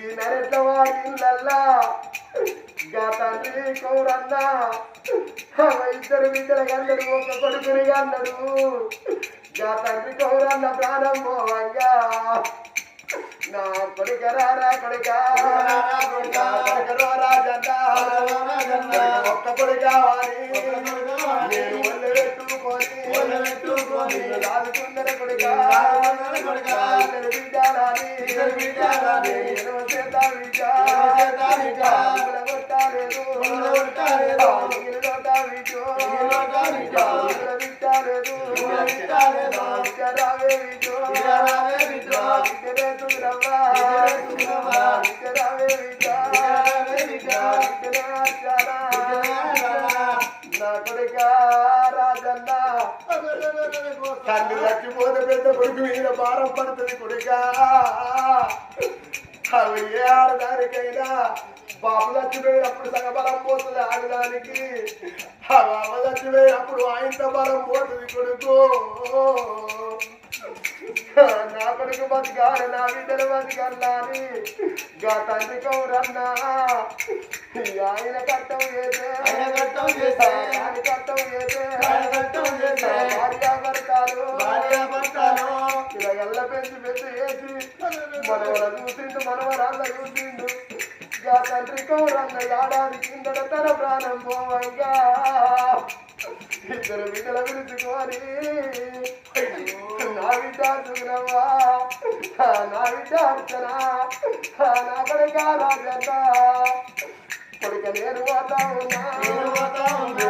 ఈ నరెట్ల వాడిల్లల్లా గా తండ్రి కౌరన్న? ఇద్దరు బిడ్డలు కన్నడు ఒక కొడుకుని కన్నడు గా తండ్రి కౌరన్న ప్రాణం పోవంగా. నా కొడుక కొడుకరో రాజన్న ఒక్క కొడుక వారి. ఒళ్ళు పెట్టుకొని రాజుకుందర కొడుక. ఎనవ చేత బిడ్డ ఊళ్ళ తండ్రి పెద్ద కొడుకు మీద భారం పడుతుంది కొడుక. అవి ఏ ఆడదానికైనా బాబు చచ్చిపోయినప్పుడు సగ బలం పోతుంది ఆడదానికి ఆ బాబు చచ్చిపోయినప్పుడు ఆయనతో బలం పోతుంది కొడుకు నా కొడుకు బతికాడు నా బిడ్డలు బతికల్లా అని గా తండ్రి కౌరన్నా ఆయన కట్టం చేసే ఆయన కట్టం చేసే. ఆయన కట్టం చేసే ఆయన కట్టం చేసే. పిల్లగల్ల పెంచి పెద్ద వేసి మనవర చూసిండు మనవరాళ్ళ చూసిండు గా తండ్రి కౌరన్న ఏడాది కిందట తన ప్రాణం పోవంగా ఇద్దరు బిడ్డల పిలుచుకొని నా బిడ్డ సుగ్రవా నా బిడ్డ అర్చన నా కొడుక రాజన్న కొడుక నేను పోతా ఉన్నా.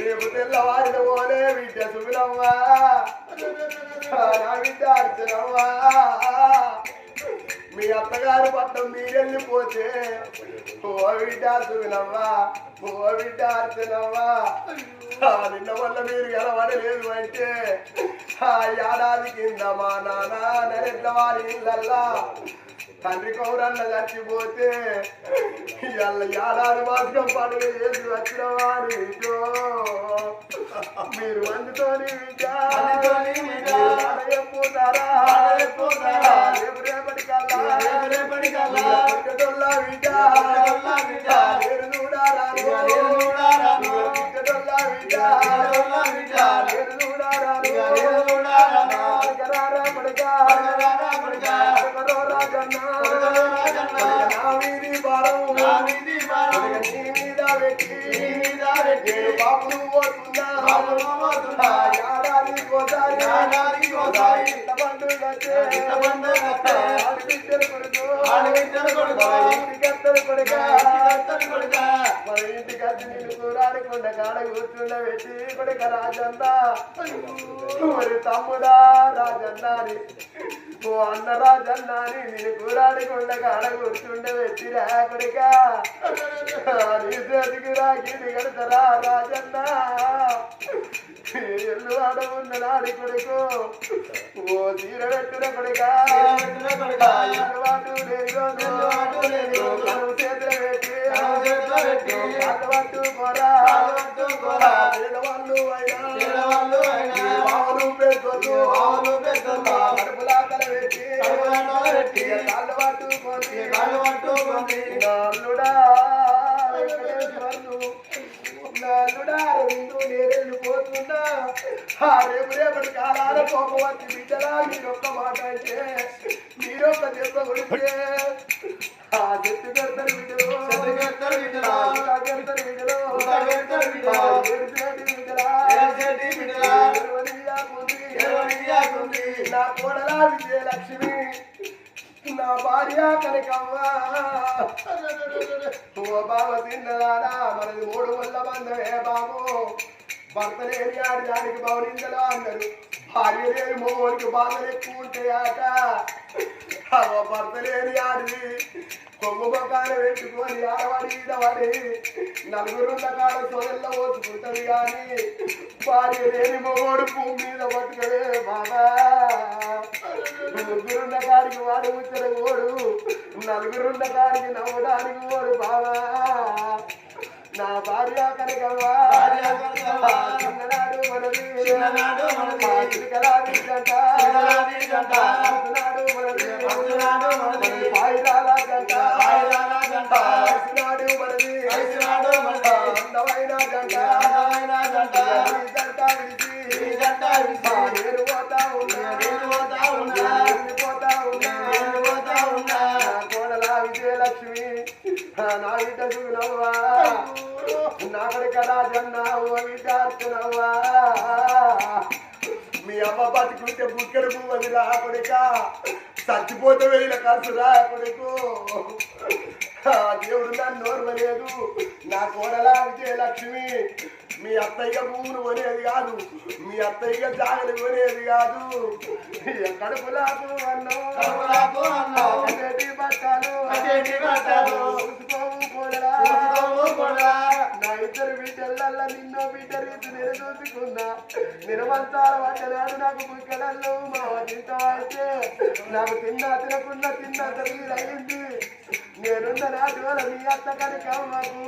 రేపు తెల్లవారిన పోలే బిడ్డ సుగుణవ్వా నా బిడ్డ అర్చనవ్వా మీ అత్తగారు పట్టం మీరెళ్ళిపోతే ఓ బిడ్డ సుగుణవ్వా ఓ బిడ్డ ఆ నిన్న వల్ల మీరు గెలవడలేదు అంటే ఆ ఏడాది కింద మా నాన్న నరెట్ల వారి ఇళ్ళల్లా తండ్రి కౌరన్న చచ్చిపోతే ఇవాళ ఏడాది మాత్రం పండుగ చేసి వచ్చిన వారు మీరు మందుతోని. పోతారా? రేపు రేపటి కల్లా కల్లా. పెట్టి. నేను బాపులు పోతున్నా. బాపులు పోతున్నా. ఏడాదికోసారి. ఏడాదికోసారి. ఇంత ఇంత కొడుకు. ఆడబిడ్డల కొడుకు. ఇంటికత్తల కొడుక. ఇంటికత్తల కొడుక. మన ఇంటికి వచ్చి కూరాడకుండా కాడ కొడుక రాజన్న మరి తమ్ముడా రాజన్నారి ఓ అన్న రాజన్నాని నేను కూరాడుకుండగా అడగొచ్చుండే పెట్టి రాకుడిగా నీ చేతికి రాకి కడతరా రాజన్న? ఎల్లు ఆడవున్న నాడి కొడుకు? ఓ తీర పెట్టున కొడుగా వాళ్ళు పెట్టి కాళ్ళు పట్టుకోరా కాళ్ళు పట్టుకొని కాళ్ళు పట్టుకొని వెంకటేశ్వర్లు నాలుడా రెండు నేరెళ్ళిపోతున్నా ఆ రేపు రేపటి కాలాల కోపవచ్చి బిడ్డలా మీరొక్క మాట అంటే మీరొక్క దెబ్బ కొడితే ఆ చెట్టు పెడతారు బిడ్డలు చెట్టు పెడతారు బిడ్డలు. ఆ గుట్ట పెడతారు బిడ్డలు గుట్ట పెడతారు బిడ్డలు. విజయలక్ష్మి నా భార్య కనకమ్మ. ఓ బావ తిన్నదానా మనది మూడు ముళ్ళ బంధమే బాబు. భర్త లేని ఆడి దానికి బౌనిందలో అన్నారు భార్య లేని మోనికి బాధలు ఎక్కువ ఉంటాయాట. భర్త లేని ఆడిది. కొంగు మొక్కలు పెట్టుకొని ఆడవాడి ఈడవాడి నలుగురు కాడ సోదల్లో ఓచుకుంటది కానీ భార్య లేని మొగోడు భూమి మీద పట్టుకలే బాబా. ముగ్గురున్న కాడికి వాడు ముచ్చట ఓడు నలుగురున్న కాడికి నవ్వడానికి ఓడు బావా నా భార్య. చిన్ననాడు మనది చిన్ననాడు మనది. జంట. నా బిడ్డ చూనవ్వా నా కొడుక రాజన్న ఓ విద్యార్థునవ్వా మీ అమ్మ బతుకుంటే బుక్కడు పువ్వది రా కొడుక చచ్చిపోతే వేల ఖర్చు రా కొడుకు దేవుడు నన్ను ఓర్వలేదు నా కోడల విజయలక్ష్మి మీ అత్తయ్య భూములు కొనేది కాదు. మీ అత్తయ్య జాగలు కొనేది కాదు. కడుపులాకు అన్నం బట్టలు. బట్టలు. నిన్నో బిడ్డ రీతి నేను చూసుకున్నా నిరవంతాల పడ్డనాడు నాకు బుక్కడల్లో మా తింట అయితే నాకు తిన్నా తినకుండా తిన్నా తల్లి అయింది నేనున్న నాటి వల్ల మీ అత్త కనుక మాకు.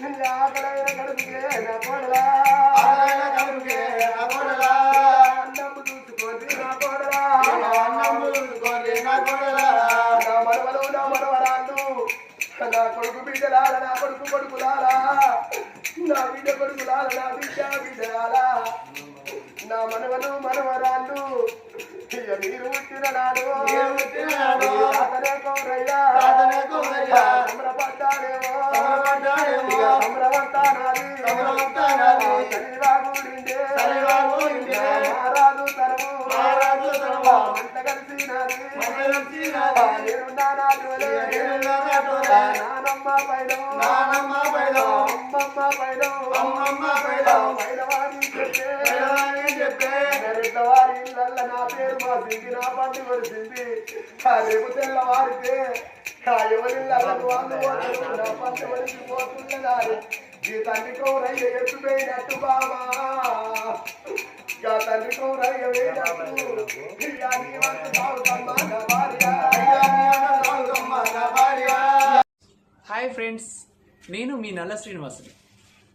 నీ ఆకలైన కడుపుకే నా కోడలా. ఆకలైన కడుపుకే నా కోడలా. అన్నము చూసుకోండి నా కోడలా. అన్నం చూసుకోండి నా కోడలా. నా నా నా కొడుకు బిడ్డలాల నా కొడుకు కొడుకులాలా నా బిడ్డ కొడుకులాల నా బిడ్డ బిడ్డలాలా నా మనవలు మనవరాళ్ళు ఇక మీరు పుట్టిన నాడు. తాతనే కౌరయ్యా. సంబరపడ్డాడేమో. సంబరపడ్డాడేమో. నానమ్మ పైన నానమ్మ పైన. అమ్మమ్మ అమ్మమ్మ చెప్పే. పిల్లవాడిని చెప్పే. ఇళ్ళల్ల నా పేరు మాసింది నా పండు కొరిసింది రేపు తెల్లవారితే ఎవరిళ్ళకు వాళ్ళు నా పండు కొరిసిపోతున్నదారు ఈ తండ్రి కౌరయ్య ఎత్తుపోయినట్టు బామా ఇక తండ్రి కౌరయ్య వేయనట్టు నీ వంతు సాగుతమ్మ నా భార్య. హాయ్ ఫ్రెండ్స్ నేను మీ నల్ల శ్రీనివాసుని.